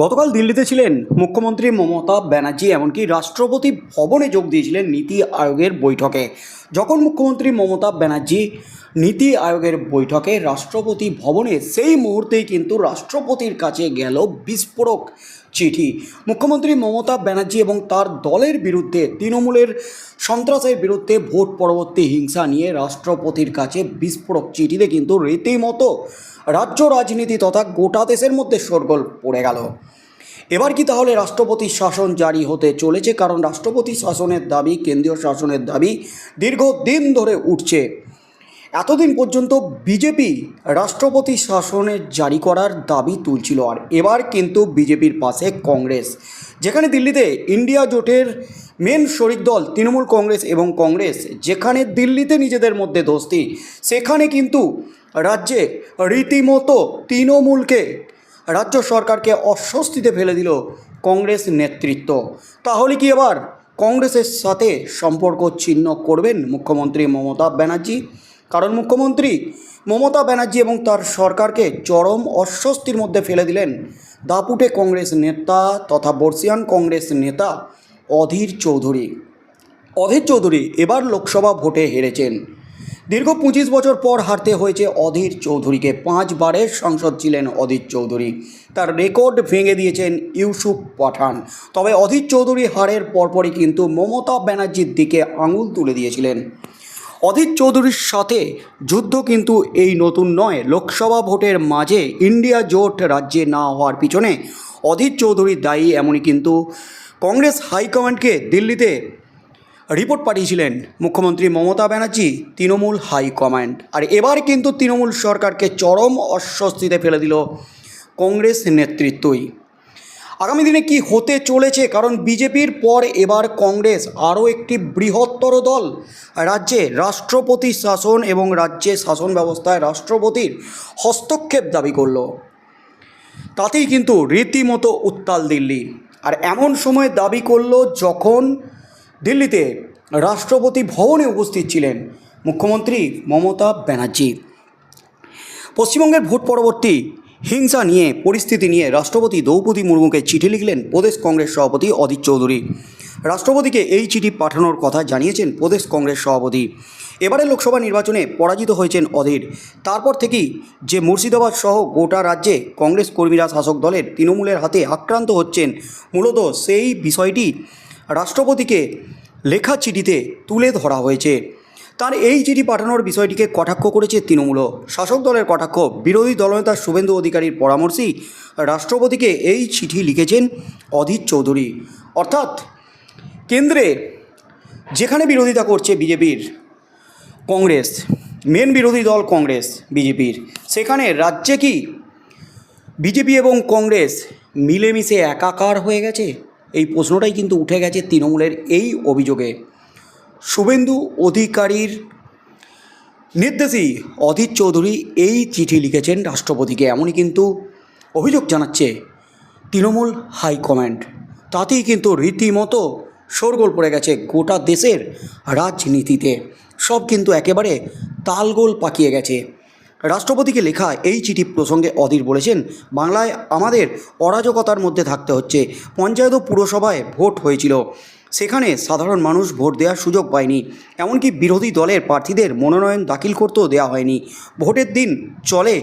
গতকাল দিল্লিতে ছিলেন মুখ্যমন্ত্রী মমতা ব্যানার্জি, এমনকি রাষ্ট্রপতি ভবনে যোগ দিয়েছিলেন নীতি আয়োগের বৈঠকে। যখন মুখ্যমন্ত্রী মমতা ব্যানার্জি নীতি আয়োগের বৈঠকে রাষ্ট্রপতি ভবনে, সেই মুহূর্তেই কিন্তু রাষ্ট্রপতির কাছে গেল বিস্ফোরক চিঠি। মুখ্যমন্ত্রী মমতা ব্যানার্জি এবং তার দলের বিরুদ্ধে, তৃণমূলের সন্ত্রাসের বিরুদ্ধে ভোট পরবর্তী হিংসা নিয়ে রাষ্ট্রপতির কাছে বিস্ফোরক চিঠিতে কিন্তু রীতিমতো রাজ্য রাজনীতি তথা গোটা দেশের মধ্যে শোরগোল পড়ে গেল। এবার কি তাহলে রাষ্ট্রপতির শাসন জারি হতে চলেছে? কারণ রাষ্ট্রপতি শাসনের দাবি, কেন্দ্রীয় শাসনের দাবি দীর্ঘদিন ধরে উঠছে। এতদিন পর্যন্ত বিজেপি রাষ্ট্রপতি শাসনের জারি করার দাবি তুলছিল, আর এবার কিন্তু বিজেপির পাশে কংগ্রেস। যেখানে দিল্লিতে ইন্ডিয়া জোটের মেন শরিক দল তৃণমূল কংগ্রেস এবং কংগ্রেস, যেখানে দিল্লিতে নিজেদের মধ্যে দোস্তি, সেখানে কিন্তু রাজ্যে রীতিমতো তৃণমূলকে, রাজ্য সরকারকে অস্বস্তিতে ফেলে দিল কংগ্রেস নেতৃত্ব। তাহলে কি এবার কংগ্রেসের সাথে সম্পর্ক ছিন্ন করবেন মুখ্যমন্ত্রী মমতা ব্যানার্জি? কারণ মুখ্যমন্ত্রী মমতা ব্যানার্জি এবং তার সরকারকে চরম অস্বস্তির মধ্যে ফেলে দিলেন দাপুটে কংগ্রেস নেতা তথা বর্ষিয়ান কংগ্রেস নেতা অধীর চৌধুরী। অধীর চৌধুরী এবার লোকসভা ভোটে হেরেছেন। দীর্ঘ পঁচিশ বছর পর হারতে হয়েছে অধীর চৌধুরীকে। পাঁচবারের সাংসদ ছিলেন অধীর চৌধুরী। তার রেকর্ড ভেঙে দিয়েছেন ইউসুফ পাঠান। তবে অধীর চৌধুরী হারের পরপরই কিন্তু মমতা ব্যানার্জির দিকে আঙুল তুলে দিয়েছিলেন। অধীর চৌধুরীর সাথে যুদ্ধ কিন্তু এই নতুন নয়। লোকসভা ভোটের মাঝে ইন্ডিয়া জোট রাজ্যে না হওয়ার পিছনে অধীর চৌধুরী দায়ী, এমনই কিন্তু কংগ্রেস হাইকমান্ডকে দিল্লিতে রিপোর্ট পাঠিয়েছিলেন মুখ্যমন্ত্রী মমতা ব্যানার্জি তৃণমূল হাইকমান্ড আর এবার কিন্তু তৃণমূল সরকারকে চরম অস্বস্তিতে ফেলে দিল কংগ্রেস নেতৃত্বই। আগামী দিনে কি হতে চলেছে? কারণ বিজেপির পর এবার কংগ্রেস আরও একটি বৃহত্তর দল। রাজ্যে রাষ্ট্রপতি শাসন এবং রাজ্যে শাসন ব্যবস্থায় রাষ্ট্রপতির হস্তক্ষেপ দাবি করল। তাতেই কিন্তু রীতিমতো উত্তাল দিল্লি। আর এমন সময় দাবি করল যখন দিল্লিতে রাষ্ট্রপতি ভবনে উপস্থিত ছিলেন মুখ্যমন্ত্রী মমতা ব্যানার্জি। পশ্চিমবঙ্গের ভোট পরবর্তী হিংসা নিয়ে, পরিস্থিতি নিয়ে রাষ্ট্রপতি দ্রৌপদী মুর্মুকে চিঠি লিখলেন প্রদেশ কংগ্রেস সভাপতি অধীর চৌধুরী। রাষ্ট্রপতিকে এই চিঠি পাঠানোর কথা জানিয়েছেন প্রদেশ কংগ্রেস সভাপতি। এবারে লোকসভা নির্বাচনে পরাজিত হয়েছেন অধীর। তারপর থেকেই যে মুর্শিদাবাদ সহ গোটা রাজ্যে কংগ্রেস কর্মীরা শাসক দলের তৃণমূলের হাতে আক্রান্ত হচ্ছেন, মূলত সেই বিষয়টি রাষ্ট্রপতিকে লেখা চিঠিতে তুলে ধরা হয়েছে। তার এই চিঠি পাঠানোর বিষয়টিকে কটাক্ষ করেছে তৃণমূলও শাসক দলের কটাক্ষ, বিরোধী দলনেতা শুভেন্দু অধিকারীর পরামর্শেই রাষ্ট্রপতিকে এই চিঠি লিখেছেন অধীর চৌধুরী। অর্থাৎ কেন্দ্রে যেখানে বিরোধিতা করছে বিজেপির কংগ্রেস, মেন বিরোধী দল কংগ্রেস, বিজেপির, সেখানে রাজ্যে কি বিজেপি এবং কংগ্রেস মিলেমিশে একাকার হয়ে গেছে? এই প্রশ্নটাই কিন্তু উঠে গেছে তৃণমূলের এই অভিযোগে। শুভেন্দু অধিকারীর নির্দেশেই অধীর চৌধুরী এই চিঠি লিখেছেন রাষ্ট্রপতিকে। এমনই কিন্তু অভিযোগ জানাচ্ছে তৃণমূল হাইকমান্ড। তাতেই কিন্তু রীতিমতো শোরগোল পড়ে গেছে গোটা দেশের রাজনীতিতে। সব কিন্তু একেবারে তালগোল পাকিয়ে গেছে। রাষ্ট্রপতিকে লেখা এই চিঠি প্রসঙ্গে অধীর বলেছেন, বাংলায় আমাদের অরাজকতার মধ্যে থাকতে হচ্ছে। পঞ্চায়েত ও পুরসভায় ভোট হয়েছিল। সেখানে সাধারণ মানুষ ভোট দেওয়ার সুযোগ পায়নি। এমনকি বিরোধী দলের প্রার্থীদের মনোনয়ন দাখিল করতেও দেওয়া হয়নি। ভোটের দিন চলে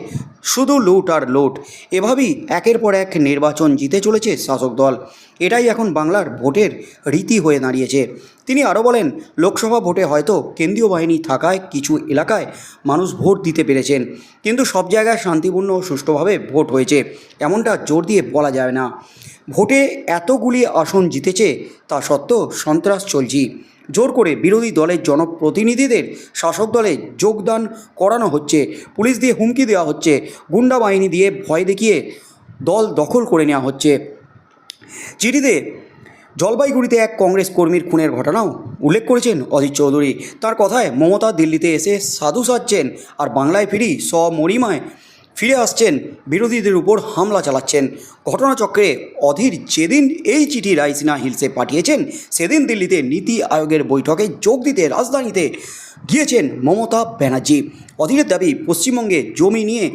শুধু লুট আর লুট। এভাবেই একের পর এক নির্বাচন জিতে চলেছে শাসক দল। এটাই এখন বাংলার ভোটের রীতি হয়ে দাঁড়িয়েছে। তিনি আরও বলেন, লোকসভা ভোটে হয়তো কেন্দ্রীয় বাহিনী থাকায় কিছু এলাকায় মানুষ ভোট দিতে পেরেছেন। কিন্তু সব জায়গায় শান্তিপূর্ণ ও সুষ্ঠুভাবে ভোট হয়েছে। এমনটা জোর দিয়ে বলা যায় না। ভোটে এতগুলি আসন জিতেছে, তা সত্ত্বেও সন্ত্রাস চলছি। জোর করে বিরোধী দলের জনপ্রতিনিধিদের শাসক দলে যোগদান করানো হচ্ছে। পুলিশ দিয়ে হুমকি দেওয়া হচ্ছে। গুন্ডা বাহিনী দিয়ে ভয় দেখিয়ে দল দখল করে নেওয়া হচ্ছে। চিঠিতে, জলপাইগুড়িতে এক কংগ্রেস কর্মীর খুনের ঘটনাও উল্লেখ করেছেন অজিত চৌধুরী। তার কথায় মমতা দিল্লিতে এসে সাধু সাজছেন আর বাংলায় ফিরি স্বমরিমায় ফিরে আসছেন, বিরোধীদের উপর হামলা চালাচ্ছেন। ঘটনাচক্রে অধীর যেদিন এই চিঠি রাইসিনা হিলসে পাঠিয়েছেন, সেদিন দিল্লিতে নীতি আয়োগের বৈঠকে যোগ দিতে রাজধানীতে গিয়েছেন মমতা ব্যানার্জি। অধীরের দাবি, পশ্চিমবঙ্গে জমি নিয়ে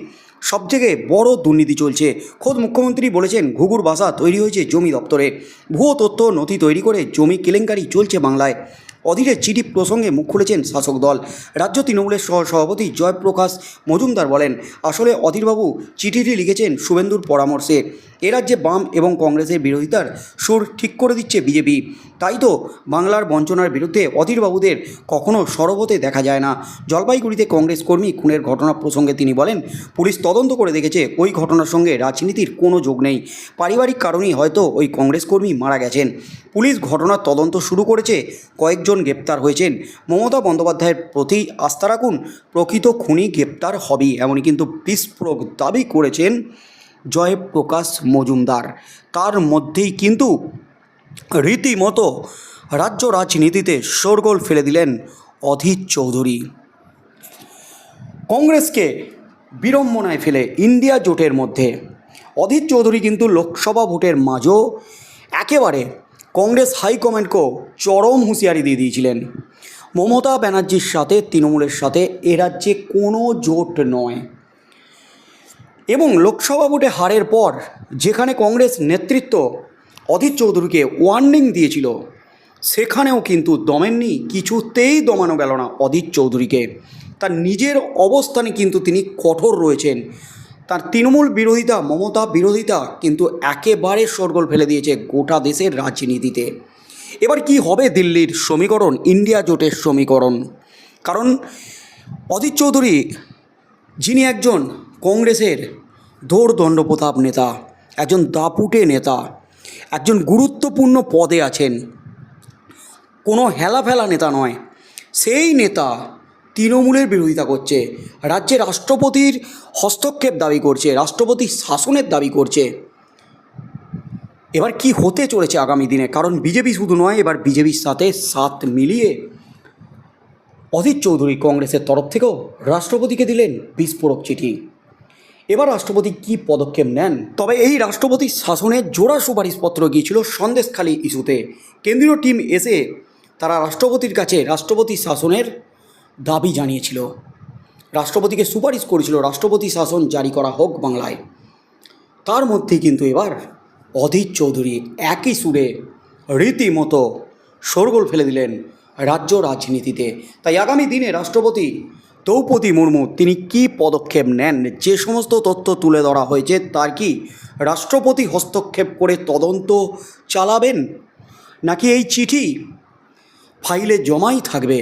সবথেকে বড় দুর্নীতি চলছে। খোদ মুখ্যমন্ত্রী বলেছেন, ঘুঘুর বাসা তৈরি হয়েছে জমি দপ্তরে। ভুয়ো তথ্য নথি তৈরি করে জমি কেলেঙ্কারি চলছে বাংলায়। অধীরের চিঠি প্রসঙ্গে মুখ খুলেছেন শাসক দল। রাজ্য তৃণমূলের সহ সভাপতি জয়প্রকাশ মজুমদার বলেন, আসলে অধীরবাবু চিঠিটি লিখেছেন শুভেন্দুর পরামর্শে। এ রাজ্যে বাম এবং কংগ্রেসের বিরোধিতার সুর ঠিক করে দিচ্ছে বিজেপি। তাই তো বাংলার বঞ্চনার বিরুদ্ধে অধীরবাবুদের কখনো সরব হতে দেখা যায় না। জলপাইগুড়িতে কংগ্রেস কর্মী খুনের ঘটনা প্রসঙ্গে তিনি বলেন, পুলিশ তদন্ত করে দেখেছে, ওই ঘটনার সঙ্গে রাজনীতির কোনো যোগ নেই। পারিবারিক কারণেই হয়তো ওই কংগ্রেস কর্মী মারা গেছেন। পুলিশ ঘটনার তদন্ত শুরু করেছে, কয়েকজন গ্রেপ্তার হয়েছেন। মমতা বন্দ্যোপাধ্যায়ের প্রতি আস্থা রাখুন, প্রকৃত খুনি গ্রেপ্তার হবেই। এমনই কিন্তু বিস্ফোরক দাবি করেছেন জয়প্রকাশ মজুমদার। তার মধ্যেই কিন্তু রীতিমতো রাজ্য রাজনীতিতে শোরগোল ফেলে দিলেন অধীর চৌধুরী। কংগ্রেসকে বিড়ম্বনায় ফেলে ইন্ডিয়া জোটের মধ্যে। অধীর চৌধুরী কিন্তু লোকসভা ভোটের মাঝেও একেবারে কংগ্রেস হাইকমান্ডকেও চরম হুঁশিয়ারি দিয়ে দিয়েছিলেন। মমতা ব্যানার্জির সাথে, তৃণমূলের সাথে এ রাজ্যে কোনো জোট নয়। এবং লোকসভা ভোটে হারের পর যেখানে কংগ্রেস নেতৃত্ব অধীর চৌধুরীকে ওয়ার্নিং দিয়েছিল। সেখানেও কিন্তু দমেননি, কিছুতেই দমানো গেল না অধীর চৌধুরীকে। তার নিজের অবস্থানে কিন্তু তিনি কঠোর রয়েছেন। তার তৃণমূল বিরোধিতা, মমতা বিরোধিতা কিন্তু একেবারে সরগোল ফেলে দিয়েছে গোটা দেশের রাজনীতিতে। এবার কি হবে দিল্লির সমীকরণ, ইন্ডিয়া জোটের সমীকরণ? কারণ অধীর চৌধুরী, যিনি একজন কংগ্রেসের দৌড় দণ্ডপ্রতাপ নেতা, একজন দাপুটে নেতা একজন গুরুত্বপূর্ণ পদে আছেন। কোনো হেলাফেলা নেতা নয়। সেই নেতা তৃণমূলের বিরোধিতা করছে রাজ্যে রাষ্ট্রপতির হস্তক্ষেপ দাবি করছে রাষ্ট্রপতি শাসনের দাবি করছে। এবার কি হতে চলেছে আগামী দিনে? কারণ বিজেপি শুধু নয়, এবার বিজেপির সাথে সাথ মিলিয়ে অধীর চৌধুরী কংগ্রেসের তরফ থেকেও রাষ্ট্রপতিকে দিলেন বিস্ফোরক চিঠি। এবার রাষ্ট্রপতি কি পদক্ষেপ নেন? তবে এই রাষ্ট্রপতির শাসনের জোড়া সুপারিশপত্র গিয়েছিল সন্দেশখালী ইস্যুতে। কেন্দ্রীয় টিম এসে তারা রাষ্ট্রপতির কাছে রাষ্ট্রপতি শাসনের দাবি জানিয়েছিল। রাষ্ট্রপতিকে সুপারিশ করেছিল রাষ্ট্রপতি শাসন জারি করা হোক বাংলায়। তার মধ্যে কিন্তু এবার অধীর চৌধুরী একই সুরে রীতিমতো শোরগোল ফেলে দিলেন রাজ্য রাজনীতিতে। তাই আগামী দিনে রাষ্ট্রপতি দ্রৌপদী মুর্মু তিনি কি পদক্ষেপ নেন? যে সমস্ত তথ্য তুলে ধরা হয়েছে, তার কি রাষ্ট্রপতি হস্তক্ষেপ করে তদন্ত চালাবেন? নাকি এই চিঠি ফাইলে জমাই থাকবে?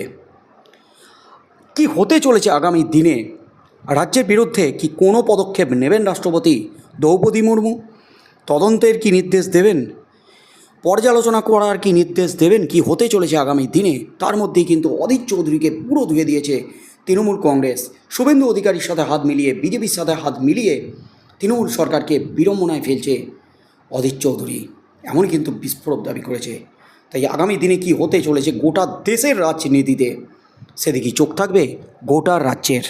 কি হতে চলেছে আগামী দিনে? রাজ্যের বিরুদ্ধে কি কোনো পদক্ষেপ নেবেন রাষ্ট্রপতি দ্রৌপদী মুর্মু? তদন্তের কি নির্দেশ দেবেন? পর্যালোচনা করার কি নির্দেশ দেবেন? কি হতে চলেছে আগামী দিনে? তার মধ্যেই কিন্তু অধীর চৌধুরীকে পুরো ধুয়ে দিয়েছে তৃণমূল কংগ্রেস, শুভেন্দু অধিকারীর সাথে হাত মিলিয়ে, বিজেপির সাথে হাত মিলিয়ে তৃণমূল সরকারকে বিড়ম্বনায় ফেলছে অধীর চৌধুরী। এমন কিন্তু বিস্ফোরক দাবি করেছে। তাই আগামী দিনে কি হতে চলেছে গোটা দেশের রাজনীতিতে? সেদিকে চোখ থাকবে গোটা রাজ্যের।